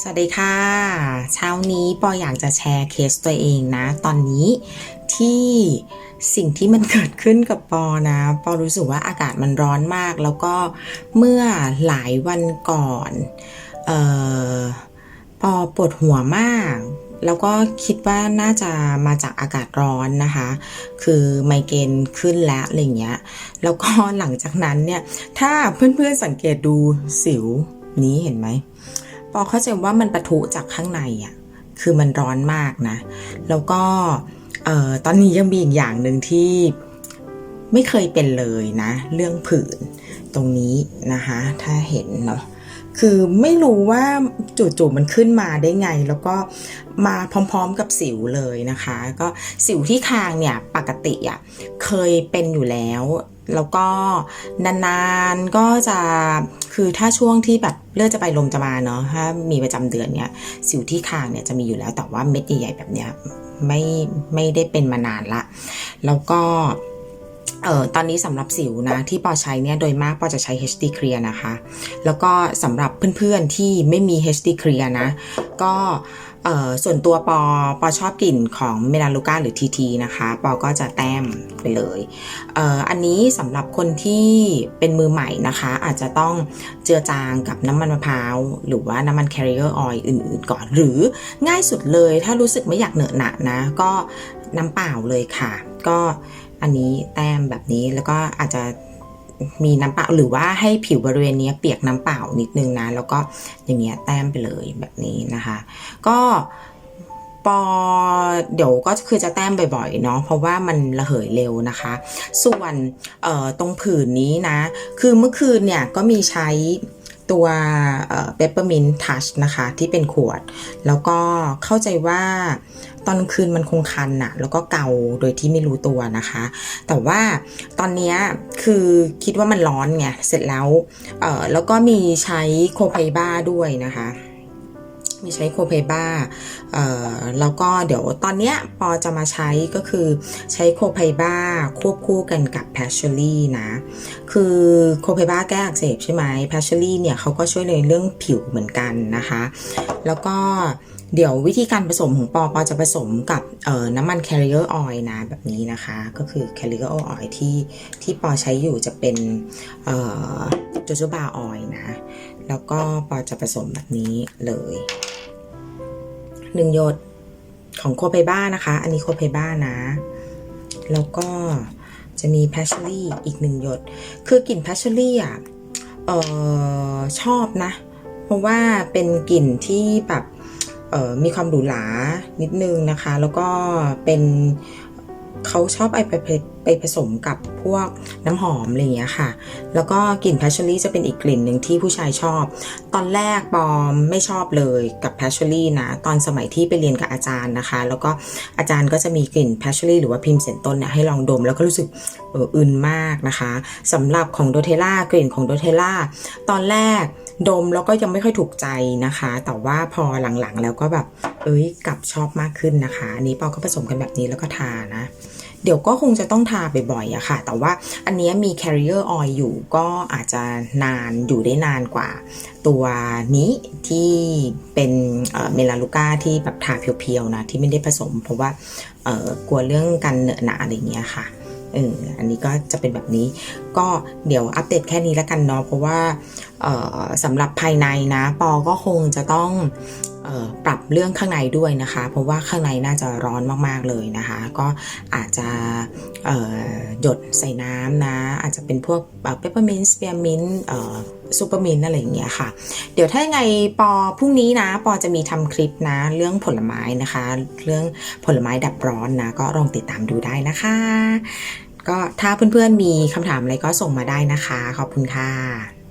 สวัสดีค่ะ เช้านี้ปออยากจะแชร์เคสตัวเองนะ ตอนนี้ที่สิ่งที่มันเกิดขึ้นกับปอนะ ปอรู้สึกว่าอากาศมันร้อนมาก แล้วก็เมื่อหลายวันก่อนเออปอปวดหัวมาก แล้วก็คิดว่าน่าจะมาจากอากาศร้อนนะคะ คือไมเกรนขึ้นแล้วอะไรเงี้ย แล้วก็หลังจากนั้นเนี่ย ถ้าเพื่อนๆสังเกตดูสิวนี้เห็นไหม ปอเข้าใจว่ามันปะทุจากข้างในอะ่ะคือมันร้อนมากนะ แล้วก็เออตอนนี้ยังมีอีกอย่างหนึ่งที่ไม่เคยเป็นเลยนะ เรื่องผื่นตรงนี้นะคะ ถ้าเห็นเนาะ คือไม่รู้ว่าจู่ๆมันขึ้นมาได้ไง แล้วก็มาพร้อมๆกับสิวเลยนะคะ ก็สิวที่คางเนี่ยปกติอะเคยเป็นอยู่แล้ว แล้วก็นานๆก็จะคือถ้าช่วงที่แบบเลือดจะไปลมจะมาเนาะถ้ามีประจำเดือนเนี่ยสิวที่คางเนี่ยจะมีอยู่แล้วแต่ว่าเม็ดใหญ่ๆแบบเนี้ยไม่ไม่ได้เป็นมานานละ แล้วก็ เอ่อตอนนี้สำหรับสิวนะที่ปอใช้เนี่ยโดยมากปอจะใช้ HD Clear นะคะ แล้วก็สำหรับเพื่อนๆที่ไม่มี HD Clear นะ ก็เอ่อส่วนตัวปอปอชอบกลิ่นของเมลาลูก้าหรือ TT นะคะ ปอก็จะแต้มไปเลยเอ่ออันนี้สำหรับคนที่เป็นมือใหม่นะคะ อาจจะต้องเจือจางกับน้ำมันมะพร้าว หรือว่าน้ำมัน carrier oil อื่นๆ ก่อน หรือง่ายสุดเลยถ้ารู้สึกไม่อยากเหนอะหนะนะ ก็ น้ำเปล่าเลยค่ะ ก็อันนี้แต้มแบบนี้แล้วก็อาจจะมีน้ำเปล่าหรือว่าให้ผิวบริเวณนี้เปียกน้ำเปล่านิดนึงนะ แล้วก็อย่างเงี้ยแต้มไปเลยแบบนี้นะคะ ก็ปอเดี๋ยวก็คือจะแต้มบ่อยๆเนาะเพราะว่ามันระเหยเร็วนะคะ ส่วนตรงผื่นนี้นะ คือเมื่อคืนเนี่ยก็มีใช้ ตัวเปปเปอร์มินทัชนะคะที่เป็นขวด แล้วก็เข้าใจว่าตอนคืนมันคงคันอะแล้วก็เกาโดยที่ไม่รู้ตัวนะคะ แต่ว่าตอนนี้คือคิดว่ามันร้อนไงเสร็จแล้วเออแล้วก็มีใช้โคไพบ้าด้วยนะคะ มีใช้โคเพบ้าเอ่อแล้วก็เดี๋ยวตอนเนี้ยปอจะมาใช้ก็คือใช้โคไพบ้าควบคู่กันกับแพชเชอรี่นะ คือโคไพบ้าแก้อักเสบใช่ไหมแพชเชอรี่เนี่ยเขาก็ช่วยในเรื่องผิวเหมือนกันนะคะ แล้วก็เดี๋ยววิธีการผสมของปอปอจะผสมกับเอ่อน้ำมัน carrier oil นะแบบนี้นะคะ ก็คือ carrier oil ที่ที่ปอใช้อยู่จะเป็นเอ่อ jojoba oil นะ แล้วก็ปอจะผสมแบบนี้เลย หนึ่งหยดของโคไพบ้านะคะ อันนี้โคไพบ้านะ แล้วก็จะมีแพชเชอรี่อีกหนึ่งหยด คือกลิ่นแพชเชอรี่อะเออชอบนะ เพราะว่าเป็นกลิ่นที่แบบมีความหรูหรานิดนึงนะคะ แล้วก็เป็นเขาชอบไป ไปผสมกับพวกน้ำหอมอะไรอย่างเงี้ยค่ะ แล้วก็กลิ่นแพชชอรี่จะเป็นอีกกลิ่นหนึ่งที่ผู้ชายชอบ ตอนแรกปอมไม่ชอบเลยกับแพชชอรี่นะ ตอนสมัยที่ไปเรียนกับอาจารย์นะคะ แล้วก็อาจารย์ก็จะมีกลิ่นแพชชอรี่หรือว่าพิมพ์เสนต้นเนี่ยให้ลองดม แล้วก็รู้สึกเอออึนมากนะคะสำหรับของโดเทล่ากลิ่นของโดเทล่าตอนแรกดมแล้วก็ยังไม่ค่อยถูกใจนะคะ แต่ว่าพอหลังๆแล้วก็แบบ เอ้ยกลับชอบมากขึ้นนะคะ อันนี้ปอก็ผสมกันแบบนี้แล้วก็ทานะ เดี๋ยวก็คงจะต้องทาบ่อยๆอะค่ะ แต่ว่าอันนี้มี carrier oil อยู่ก็อาจจะนานอยู่ได้นานกว่า ตัวนี้ที่เป็นเมลาลูก้าที่แบบทาเพียวๆนะที่ไม่ได้ผสม เพราะว่ากลัวเรื่องการเหนอะหนะอะไรเงี้ยค่ะเอออันนี้ก็จะเป็นแบบนี้ ก็เดี๋ยวอัปเดตแค่นี้แล้วกันเนาะ เพราะว่าสำหรับภายในนะ ปอก็คงจะต้อง ปรับเรื่องข้างในด้วยนะคะ เพราะว่าข้างในน่าจะร้อนมากๆเลยนะคะ ก็อาจจะหยดใส่น้ำนะ อาจจะเป็นพวกเปปเปอร์มินต์สเปียร์มินต์ซูเปอร์มินต์อะไรอย่างเงี้ยค่ะ เดี๋ยวถ้ายังไงปอพรุ่งนี้นะ ปอจะมีทำคลิปนะ เรื่องผลไม้นะคะ เรื่องผลไม้ดับร้อนนะ ก็ลองติดตามดูได้นะคะ ก็ถ้าเพื่อนๆมีคำถามอะไรก็ส่งมาได้นะคะ ขอบคุณค่ะ